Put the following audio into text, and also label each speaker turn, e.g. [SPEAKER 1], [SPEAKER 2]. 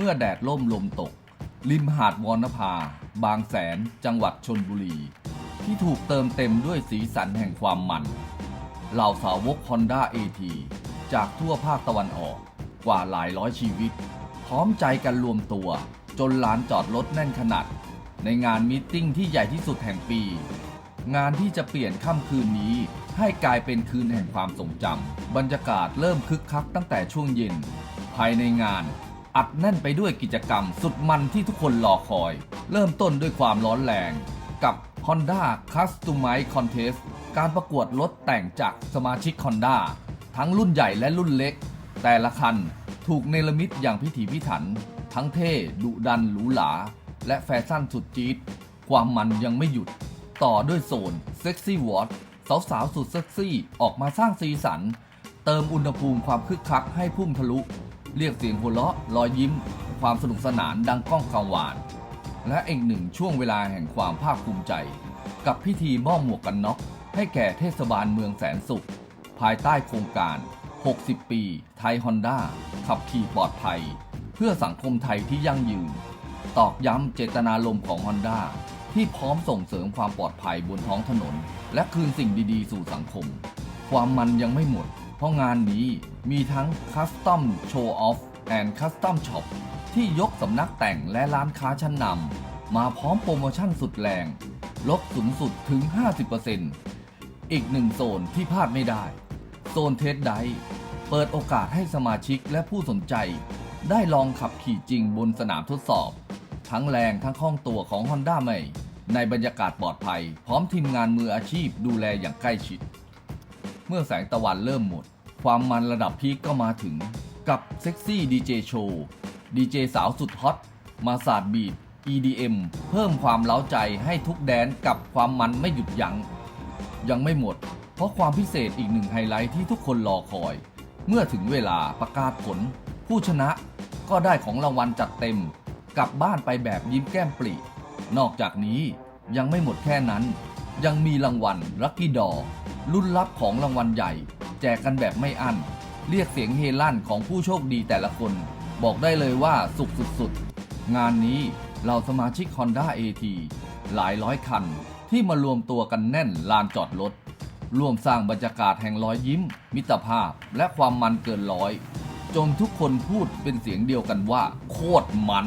[SPEAKER 1] เมื่อแดดล่มลมตก ริมหาดวอนภา บางแสนจังหวัดชนบุรี ที่ถูกเติมเต็มด้วยสีสันแห่งความมัน เหล่าสาวก Honda AT จากทั่วภาคตะวันออกกว่าหลายร้อยชีวิต พร้อมใจกันรวมตัว จนลานจอดรถแน่นขนาด ในงานมตติ팅ที่ใหญ่ที่สุดแห่งปี งานที่จะเปลี่ยนค่ำคืนนี้ให้กลายเป็นคืนแห่งความทรงจำบรรยากาศเริ่มคึกคักตั้งแต่ช่วงเย็น ภายในงาน อัดแน่นไปด้วยกิจกรรมสุดมันที่ทุกคนรอคอย เริ่มต้นด้วยความร้อนแรงกับ Honda Customize Contest การประกวดรถแต่งจากสมาชิก Honda ทั้งรุ่นใหญ่และรุ่นเล็ก แต่ละคันถูกเนรมิตอย่างพิถีพิถัน ทั้งเท่ดุดันหรูหราและแฟชั่นสุดจี๊ดความมันยังไม่หยุด ต่อด้วยโซน Sexy w a t สาวๆสุดเซ็กซี่ออกมาสร้างสีสัน เติมอุณหภูมิความคึกคักให้พุ่งทะลุ เรียกเสียงหัวเราะรอยยิ้ม ความสนุกสนานดังก้องกังวาน และอีกหนึ่งช่วงเวลาแห่งความภาคภูมิใจ กับพิธีมอบหมวกกันน็อกให้แก่เทศบาลเมืองแสนสุข ภายใต้โครงการ 60 ปี ไทยฮอนด้าขับขี่ปลอดภัย เพื่อสังคมไทยที่ยั่งยืน ตอกย้ำเจตนารมณ์ของฮอนด้าที่พร้อมส่งเสริมความปลอดภัยบนท้องถนน และคืนสิ่งดีๆ สู่สังคม ความมันยังไม่หมด เพราะงานนี้ มีทั้ง Custom Show Off and Custom Shop ที่ยกสำนักแต่งและร้านค้าชั้นนำมาพร้อมโปรโมชั่นสุดแรง ลดสูงสุดถึง 50%อีกหนึ่งโซนที่พลาดไม่ได้ โซนเทสไดเปิดโอกาสให้สมาชิกและผู้สนใจ ได้ลองขับขี่จริงบนสนามทดสอบ ทั้งแรงทั้งคล่องตัวของ Honda ใหม่ในบรรยากาศปลอดภัย พร้อมทีมงานมืออาชีพดูแลอย่างใกล้ชิด เมื่อแสงตะวันเริ่มหมด ความมันระดับพีคก็มาถึงกับเซ็กซี่ดีเจโชว์ดีเจสาวสุดฮอตมาสาดบีด EDM เพิ่มความเล้าใจให้ทุกแดนกับความมันไม่หยุดยัง้ง ยังไม่หมด เพราะความพิเศษอีกหนึ่งไฮไลท์ที่ทุกคนรอคอย เมื่อถึงเวลาประกาศผล ผู้ชนะก็ได้ของรางวัลจัดเต็ม กลับบ้านไปแบบยิ้มแก้มปรีนอกจากนี้ยังไม่หมดแค่นั้น ยังมีรางวัลลัคกี้ดอรุ่นลับของรางวัลใหญ่ แจกกันแบบไม่อั้น เรียกเสียงเฮลั่นของผู้โชคดีแต่ละคน บอกได้เลยว่าสุขสุดๆ งานนี้เราสมาชิก Honda AT หลายร้อยคัน ที่มารวมตัวกันแน่นลานจอดรถร่วมสร้างบรรยากาศแห่งรอยยิ้ม มิตรภาพและความมันเกินร้อย จนทุกคนพูดเป็นเสียงเดียวกันว่า โคตรมัน